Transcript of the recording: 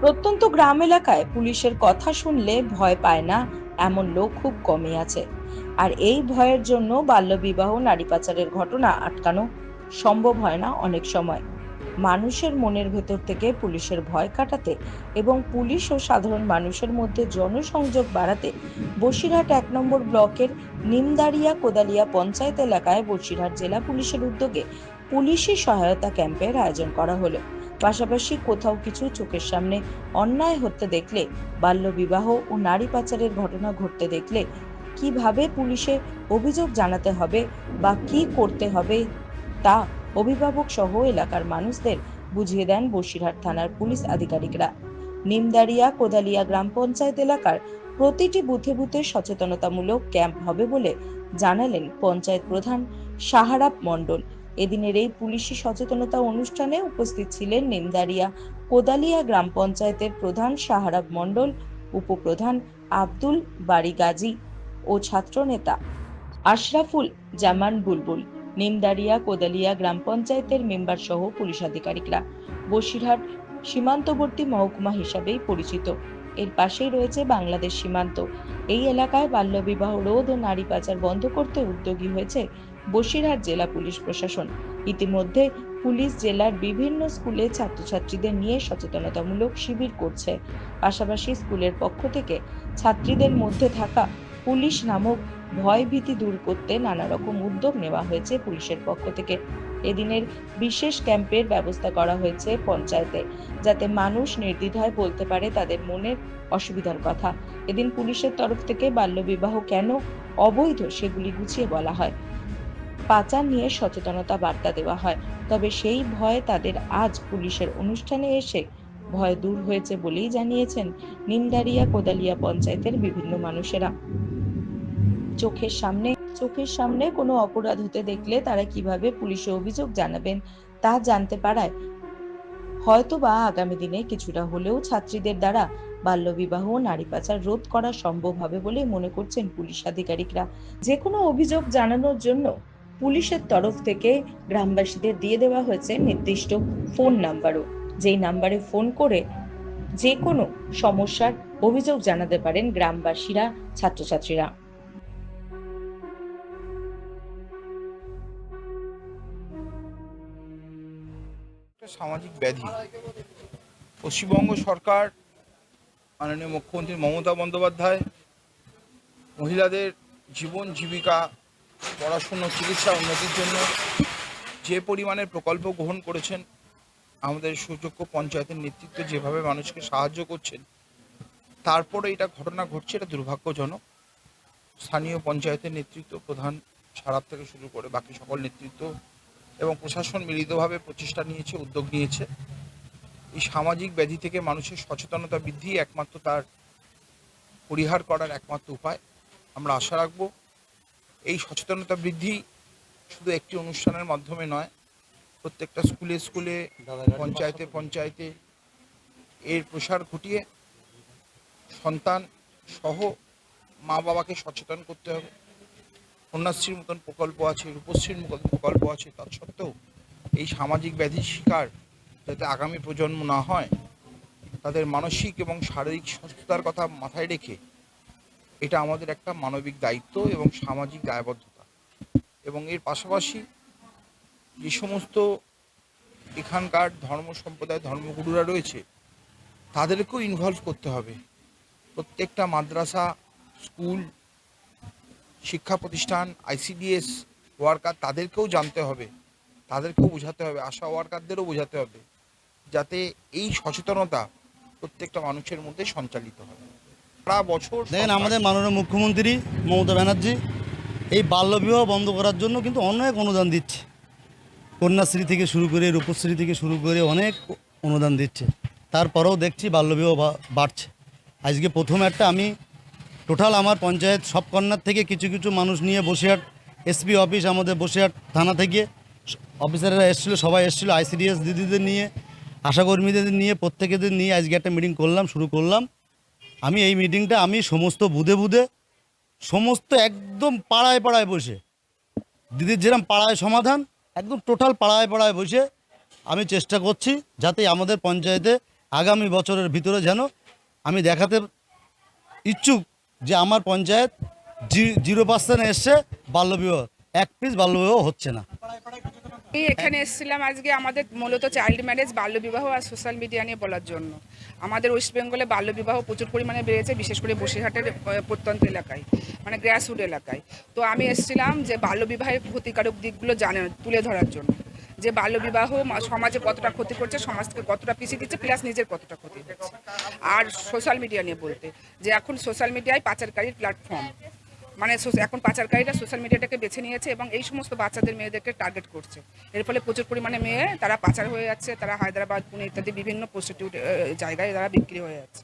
প্রত্যন্ত গ্রাম এলাকায় পুলিশের কথা শুনলে ভয় পায় না, এমন লোক খুব কমই আছে। আর এই ভয়ের জন্য বাল্যবিবাহ নারী পাচারের ঘটনা আটকানো সম্ভব হয় না অনেক সময়। মানুষের মনের ভেতর থেকে পুলিশের ভয় কাটাতে এবং পুলিশ ও সাধারণ মানুষের মধ্যে জনসংযোগ বাড়াতে বসিরহাট এক নম্বর ব্লকের নিমদারিয়া কোদালিয়া পঞ্চায়েত এলাকায় বসিরহাট জেলা পুলিশের উদ্যোগে পুলিশি সহায়তা ক্যাম্পের আয়োজন করা হলো। পাশাপাশি কোথাও কিছু চোখের সামনে অন্যায় হতে দেখলে, বাল্যবিবাহ ও নারী পাচারের ঘটনা ঘটতে দেখলে কীভাবে পুলিশে অভিযোগ জানাতে হবে বা কি করতে হবে তা অভিভাবক সহ এলাকার মানুষদের বুঝিয়ে দেন বসিরহাট থানার পুলিশ আধিকারিকরা। নিমদারিয়া কোদালিয়া গ্রাম পঞ্চায়েত এলাকার প্রতিটি বুথে বুথে সচেতনতামূলক ক্যাম্প হবে বলে জানালেন পঞ্চায়েত প্রধান সাহারাপ মণ্ডল। এদিনের এই পুলিশি সচেতনতা অনুষ্ঠানে উপস্থিত ছিলেন নিমদারিয়া কোদালিয়া গ্রাম পঞ্চায়েতের প্রধান সাহারাব মণ্ডল, উপপ্রধান আব্দুল বাড়ি গাজী ও ছাত্রনেতা আশরাফুল জামান বুলবুল। নিমদারিয়া কোদালিয়া গ্রাম পঞ্চায়েতের মেম্বার সহ পুলিশ আধিকারিকরা। বসিরহাট সীমান্তবর্তী মহকুমা হিসাবেই পরিচিত। এর পাশেই রয়েছে বাংলাদেশ সীমান্ত। এই এলাকায় বাল্যবিবাহ, রোধ ও নারী পাচার বন্ধ করতে উদ্যোগী হয়েছে বসিরহাট জেলা পুলিশ প্রশাসন। ইতিমধ্যে পুলিশ জেলার বিভিন্ন স্কুলে ছাত্রছাত্রীদের নিয়ে সচেতনতামূলক শিবির করছে। পাশাপাশি স্কুলের পক্ষ থেকে ছাত্রীদের মধ্যে থাকা পুলিশ নামক ভয় ভীতি দূর করতে নানা রকম উদ্যোগ নেওয়া হয়েছে পুলিশের পক্ষ থেকে। এদিনের বিশেষ ক্যাম্পের ব্যবস্থা করা হয়েছে পঞ্চায়েতে, যাতে মানুষ নির্দ্বিধায় বলতে পারে তাদের মনের অসুবিধার কথা। এদিন পুলিশের তরফ থেকে বাল্যবিবাহ কেন অবৈধ সেগুলি গুছিয়ে বলা হয়। পাচার নিয়ে সচেতনতা বার্তা দেওয়া হয়। তবে সেই ভয় তাদের আজ পুলিশের অনুষ্ঠানে এসে ভয় দূর হয়েছে বলেই জানিয়েছেন নিমদারিয়া কোদালিয়া পঞ্চায়েতের বিভিন্ন মানুষেরা। চোখের সামনে চোখের সামনে কোনো অপরাধ হতে দেখলে তারা কীভাবে পুলিশে অভিযোগ জানাবেন তা জানতে পারায়। হয়তো বা আগামী দিনে কিছুটা হলেও ছাত্রীদের দ্বারা বাল্যবিবাহ ও নারী পাচার রোধ করা সম্ভব হবে বলে মনে করছেন পুলিশ আধিকারিকরা। যে কোনো অভিযোগ জানানোর জন্য পুলিশের তরফ থেকে গ্রামবাসীদের দিয়ে দেওয়া হয়েছে নির্দিষ্ট ফোন নাম্বারও। যেই নাম্বারে ফোন করে যে কোনো সমস্যার অভিযোগ জানাতে পারেন গ্রামবাসীরা, ছাত্রছাত্রীরা। সামাজিক ব্যাধি। পশ্চিমবঙ্গ সরকার, মাননীয় মুখ্যমন্ত্রী মমতা বন্দ্যোপাধ্যায়, মহিলাদের জীবন জীবিকা পড়াশুনো, চিকিৎসা উন্নতির জন্য যে পরিমাণের প্রকল্প গ্রহণ করেছেন, আমাদের সুযোগ্য পঞ্চায়েতের নেতৃত্ব যেভাবে মানুষকে সাহায্য করছেন, তারপরে এটা ঘটনা ঘটছে, এটা দুর্ভাগ্যজনক। স্থানীয় পঞ্চায়েতের নেতৃত্ব প্রধান সারাপ থেকে শুরু করে বাকি সকল নেতৃত্ব এবং প্রশাসন মিলিতভাবে প্রচেষ্টা নিয়েছে, উদ্যোগ নিয়েছে। এই সামাজিক ব্যাধি থেকে মানুষের সচেতনতা বৃদ্ধি একমাত্র তার পরিহার করার একমাত্র উপায়। আমরা আশা রাখব এই সচেতনতা বৃদ্ধি শুধু একটি অনুষ্ঠানের মাধ্যমে নয় প্রত্যেকটা স্কুলে স্কুলে পঞ্চায়েতে পঞ্চায়েতে এর প্রসার ঘটিয়ে সন্তান সহ মা বাবাকে সচেতন করতে হবে। কন্যাশ্রীর মতন প্রকল্প আছে রূপশ্রীর মতন প্রকল্প আছে তা সত্ত্বেও এই সামাজিক ব্যাধির শিকার যাতে আগামী প্রজন্ম না হয় তাদের মানসিক এবং শারীরিক সুস্থতার কথা মাথায় রেখে এটা আমাদের একটা মানবিক দায়িত্ব এবং সামাজিক দায়বদ্ধতা। এবং এর পাশাপাশি যে সমস্ত এখানকার ধর্ম সম্প্রদায়, ধর্মগুরুরা রয়েছে, তাদেরকেও ইনভলভ করতে হবে। প্রত্যেকটা মাদ্রাসা, স্কুল, শিক্ষা প্রতিষ্ঠান আইসিডিএস ওয়ার্কার তাদেরকেও জানতে হবে, তাদেরকেও বোঝাতে হবে, আশা ওয়ার্কারদেরও বোঝাতে হবে, যাতে এই সচেতনতা প্রত্যেকটা মানুষের মধ্যে সঞ্চালিত হয়। সারা বছর দেখেন আমাদের মাননীয় মুখ্যমন্ত্রী মমতা ব্যানার্জি এই বাল্যবিবাহ বন্ধ করার জন্য কিন্তু অনেক অনুদান দিচ্ছে। কন্যাশ্রী থেকে শুরু করে রূপশ্রী থেকে শুরু করে অনেক অনুদান দিচ্ছে। তারপরেও দেখছি বাল্যবিবাহ বাড়ছে। আজকে প্রথম একটা আমি টোটাল আমার পঞ্চায়েত সব কন্যার থেকে কিছু কিছু মানুষ নিয়ে বসিরহাট এসপি অফিস আমাদের বসিরহাট থানা থেকে অফিসাররা এসেছিল সবাই এসেছিল আইসিডিএস দিদিদের নিয়ে আশাকর্মীদের নিয়ে প্রত্যেকেদের নিয়ে আজকে একটা মিটিং করলাম শুরু করলাম। আমি এই মিটিংটা আমি সমস্ত বুধে বুধে, সমস্ত একদম পাড়ায় পাড়ায় বসে। দিদির যেরকম পাড়ায় সমাধান, একদম টোটাল পাড়ায় পাড়ায় বসে আমি চেষ্টা করছি যাতে আমাদের পঞ্চায়েতে আগামী বছরের ভিতরে যেন আমি দেখাতে ইচ্ছুক যে আমার পঞ্চায়েত জিরো পার্সেন্ট এসছে, বাল্যবিবাহ। এক পিস বাল্যবিবাহ হচ্ছে না। আমি এখানে এসেছিলাম আজকে আমাদের মূলত চাইল্ড ম্যারেজ বাল্যবিবাহ আর সোশ্যাল মিডিয়া নিয়ে বলার জন্য। আমাদের ওয়েস্ট বেঙ্গলে বাল্যবিবাহ প্রচুর পরিমাণে বেড়েছে, বিশেষ করে বসিরহাটের প্রত্যন্ত এলাকায় মানে গ্রাসরুট এলাকায়। তো আমি এসেছিলাম যে বাল্যবিবাহের ক্ষতিকারক দিকগুলো জানে, তুলে ধরার জন্য। যে বাল্যবিবাহ সমাজে কতটা ক্ষতি করছে, সমাজকে কতটা পিছিয়ে দিচ্ছে প্লাস নিজের কতটা ক্ষতি করছে। আর সোশ্যাল মিডিয়া নিয়ে বলতে, যে এখন সোশ্যাল মিডিয়ায় পাচারকারীর প্ল্যাটফর্ম মানে এখন পাচারকারীরা সোশ্যাল মিডিয়াটাকে বেছে নিয়েছে এবং এই সমস্ত বাচ্চাদের মেয়েদেরকে টার্গেট করছে। এর ফলে প্রচুর পরিমাণে মেয়ে তারা পাচার হয়ে যাচ্ছে, তারা হায়দ্রাবাদ, পুনে ইত্যাদি বিভিন্ন প্রস্টিটিউট জায়গায় তারা বিক্রি হয়ে যাচ্ছে।